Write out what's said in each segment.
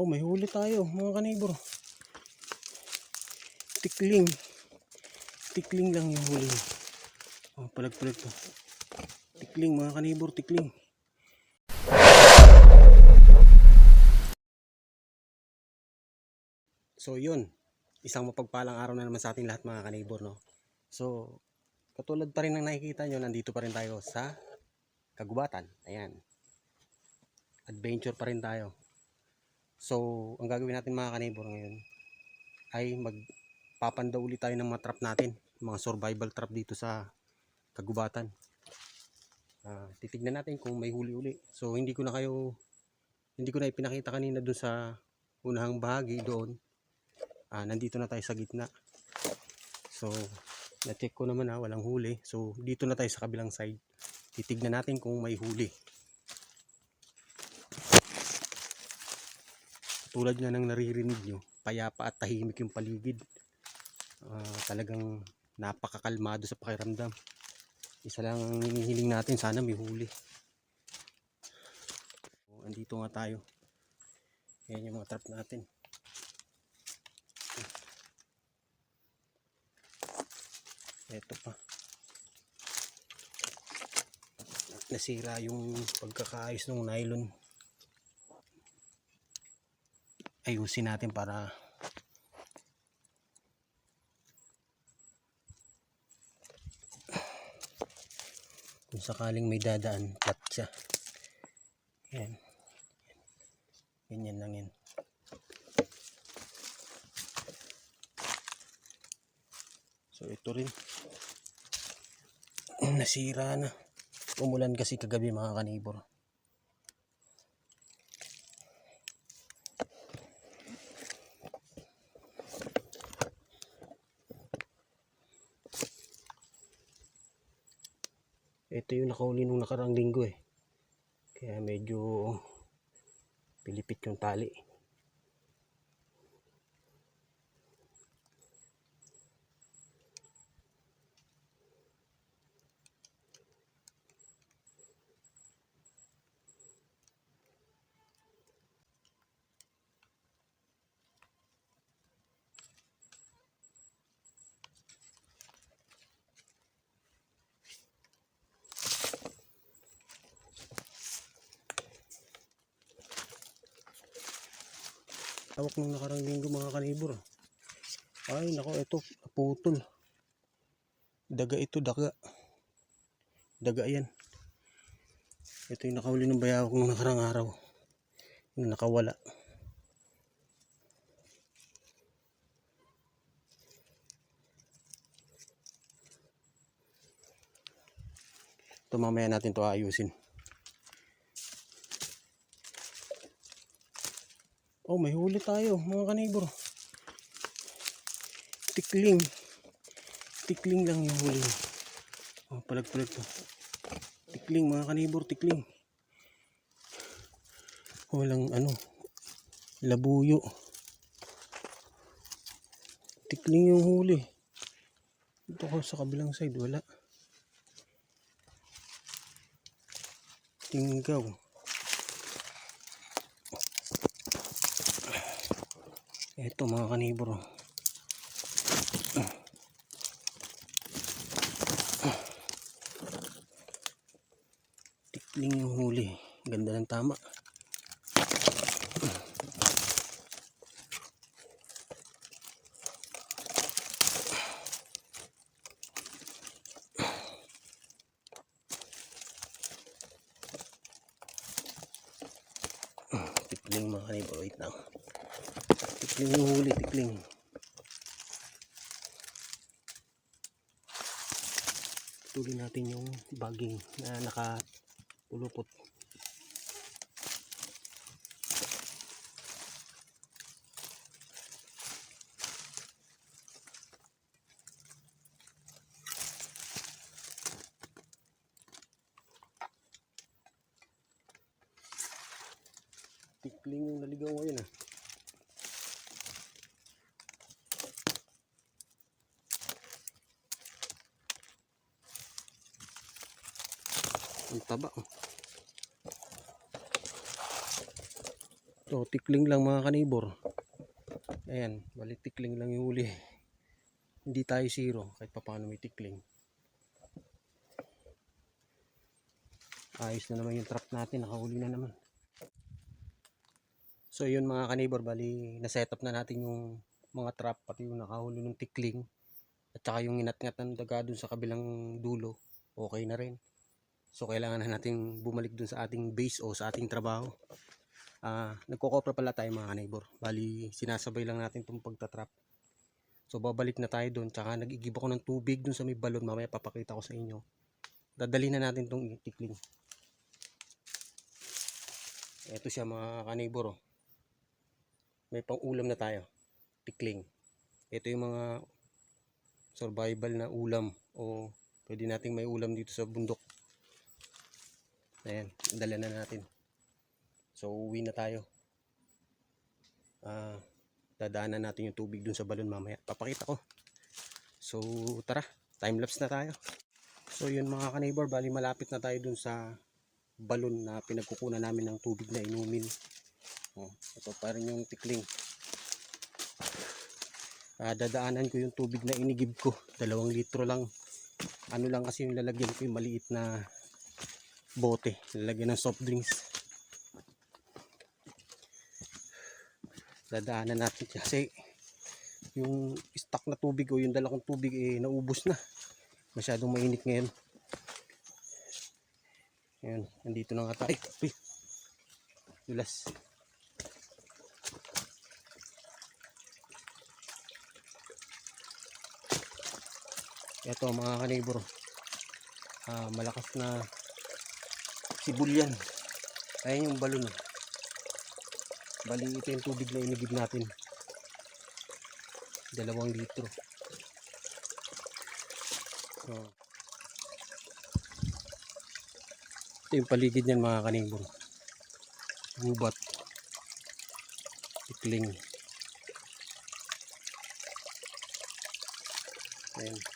Oh, may huli tayo, mga kanibor. Tikling. Tikling lang yung huli. Oh, palag-palag to. Tikling, mga kanibor, tikling. So, yun. Isang mapagpalang araw na naman sa ating lahat, mga kanibor, no? So, katulad pa rin ng nakikita nyo, nandito pa rin tayo sa kagubatan. Ayan. Adventure pa rin tayo. So, ang gagawin natin mga kanibor ngayon ay magpapanda ulit tayo ng mga trap natin. Mga survival trap dito sa kagubatan. Ah, titignan natin kung may huli-uli. So, hindi ko na kayo hindi ko na ipinakita kanina doon sa unahang bahagi doon. Ah, nandito na tayo sa gitna. So, na-check ko naman ha, walang huli. So, dito na tayo sa kabilang side. Titignan natin kung may huli. Tulad nga ng naririnig nyo, payapa at tahimik yung paligid. Ah, talagang napakakalmado sa pakiramdam. Isa lang ang hinihiling natin, sana may huli. So, andito nga tayo. Yan yung mga trap natin. Ito pa. Nasira yung pagkakaayos ng nylon. Ayusin natin para kung sakaling may dadaan flat siya. Yan. Ganyan lang yan. So ito rin. Nasira na. Umulan kasi kagabi mga kanibor ito yung nakauli nung nakarang linggo eh. Kaya medyo pilipit yung tali Tawak nung nakarang linggo mga kanibor. Ay, nako, ito, naputol. Daga ito, daga. Daga yan. Ito yung nakahuli ng bayawak nung nakarang araw. Yung nakawala. Ito mamaya natin to ayusin. Oh, may huli tayo, mga kanibor. Tikling. Tikling lang yung huli. Oh, palag-palag to. Tikling, mga kanibor, tikling. Walang ano, labuyo. Tikling yung huli. Ito ko sa kabilang side, wala. Tinggaw. Ito mga kanibro. Tikling yung huli. Ganda ng tama. Tikling mga kanibro. Wait lang. Tikling yung huli, tikling. Tuloy natin yung baging na nakapulupot. Tikling yung naligaw ngayon ah. Ang taba. oh. So, tikling lang mga kanibor. Ayan, balik tikling lang yung huli. Hindi tayo zero kahit pa paano may tikling. Ayos na naman yung trap natin, nakahuli na naman. So yun mga kanibor, bali na-set up na natin yung mga trap pati yung nakahuli ng tikling at saka yung inat-ngat ng daga dun sa kabilang dulo, okay na rin. So kailangan na natin bumalik dun sa ating base o sa ating trabaho. Ah, nagko-copra pala tayo mga kanibor. Bali sinasabay lang natin itong pagtatrap. So babalik na tayo doon. Tsaka nag-igib ako ng tubig doon sa may balon. Mamaya papakita ko sa inyo. Dadali na natin itong tikling. Ito siya mga kanibor. Oh. May pang ulam na tayo. Tikling. Ito yung mga survival na ulam o pwede nating may ulam dito sa bundok. Ayan, dala na natin. So uwi na tayo. Ah, dadaanan natin yung tubig dun sa balon mamaya. Papakita ko. So tara, time lapse na tayo. So yun mga kaneighbor, bali malapit na tayo dun sa balon na pinagkukunan namin ng tubig na inumin. Oh, ito pa yung tikling. Ah, dadaanan ko yung tubig na inigib ko. Dalawang litro lang. Ano lang kasi yung lalagyan ko yung maliit na bote. Lalagyan ng soft drinks. Dadaanan natin kasi yung stock na tubig o yung dala tubig eh naubos na. Masyadong mainit ngayon. Ayan, nandito na nga tayo. Uy, dulas. Ito mga kanibor. Ah, malakas na sibulyan. Ayan yung balon. oh. Bali ito yung tubig na inigib natin. Dalawang litro. So, ito yung paligid niyan mga kanibor. Gubat. Tikling. Ayan.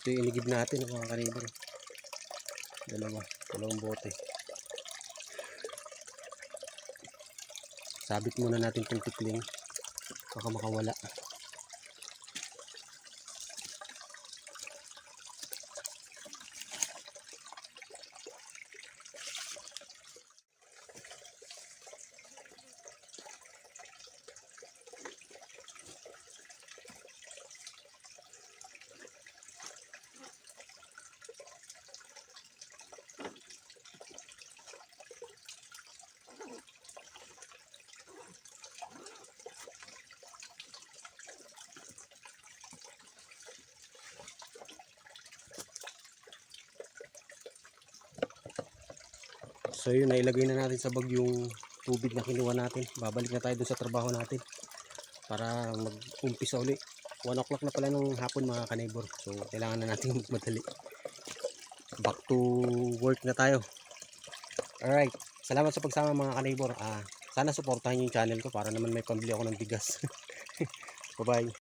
Ito yung inigib natin mga kanibor. Dalawa. Dalawang bote. Sabit muna natin itong tikling. Baka makawala. So yun, nailagay na natin sa bag yung tubig na kinuha natin. Babalik na tayo dun sa trabaho natin para mag-umpisa uli. 1 o'clock na pala nung hapon mga kanibor. So kailangan na natin magmadali. Back to work na tayo. Alright. Salamat sa pagsama mga kanibor. Ah, sana supportahan niyo yung channel ko para naman may pambili ako ng bigas. Bye-bye.